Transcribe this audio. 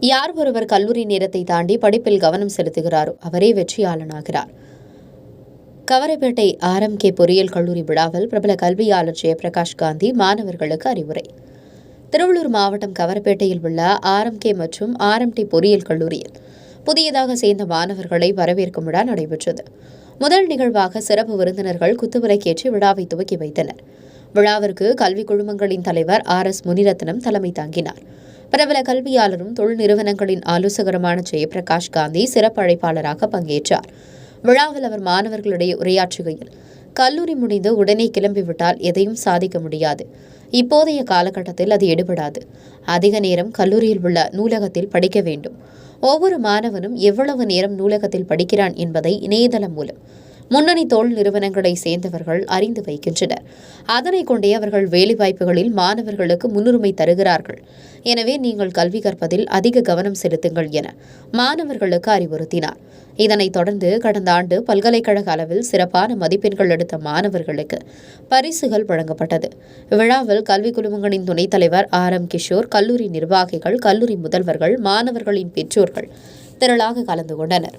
யார் ஒருவர் கல்லூரி நேரத்தை தாண்டி படிப்பில் கவனம் செலுத்துகிறாரோ அவரே வெற்றியாளனாகிறார். கவரைப்பேட்டை கே பொறியியல் கல்லூரி விழாவில் பிரபல கல்வியாளர் ஜெயபிரகாஷ் காந்தி மாணவர்களுக்கு அறிவுரை. திருவள்ளூர் மாவட்டம் கவரப்பேட்டையில் உள்ள ஆர்எம்கே மற்றும் ஆர்எம்டி பொறியியல் கல்லூரியில் புதியதாக சேர்ந்த மாணவர்களை வரவேற்கும் விழா நடைபெற்றது. முதல் நிகழ்வாக சிறப்பு விருந்தினர்கள் குத்துவிளக்கேற்றி விழாவை துவக்கி வைத்தனர். விழாவிற்கு கல்வி குழுமங்களின் தலைவர் ஆர் எஸ் முனிரத்னம் தலைமை தாங்கினார். பிரபல கல்வியாளரும் தொழில் நிறுவனங்களின் ஆலோசகருமான ஜெயபிரகாஷ் காந்தி சிறப்பு அழைப்பாளராக பங்கேற்றார். விழாவில் அவர் மாணவர்களிடையே உரையாற்றுகையில் கல்லூரி முடிந்து உடனே கிளம்பிவிட்டால் எதையும் சாதிக்க முடியாது. இப்போதைய காலகட்டத்தில் அது எடுபடாது. அதிக நேரம் கல்லூரியில் உள்ள நூலகத்தில் படிக்க வேண்டும். ஒவ்வொரு மாணவனும் எவ்வளவு நேரம் நூலகத்தில் படிக்கிறான் என்பதை இணையதளம் மூலம் முன்னணி தொழில் நிறுவனங்களை சேர்ந்தவர்கள் அறிந்து வைக்கின்றனர். அதனை கொண்டே அவர்கள் வேலைவாய்ப்புகளில் மாணவர்களுக்கு முன்னுரிமை தருகிறார்கள். எனவே நீங்கள் கல்வி கற்பதில் அதிக கவனம் செலுத்துங்கள் என மாணவர்களுக்கு அறிவுறுத்தினார். இதனைத் தொடர்ந்து கடந்த ஆண்டு பல்கலைக்கழக அளவில் சிறப்பான மதிப்பெண்கள் எடுத்த மாணவர்களுக்கு பரிசுகள் வழங்கப்பட்டது. விழாவில் கல்வி குழுமங்களின் துணைத் தலைவர் ஆர். எம். கிஷோர் கல்லூரி நிர்வாகிகள் கல்லூரி முதல்வர்கள் மாணவர்களின் பெற்றோர்கள் திரளாக கலந்து கொண்டனர்.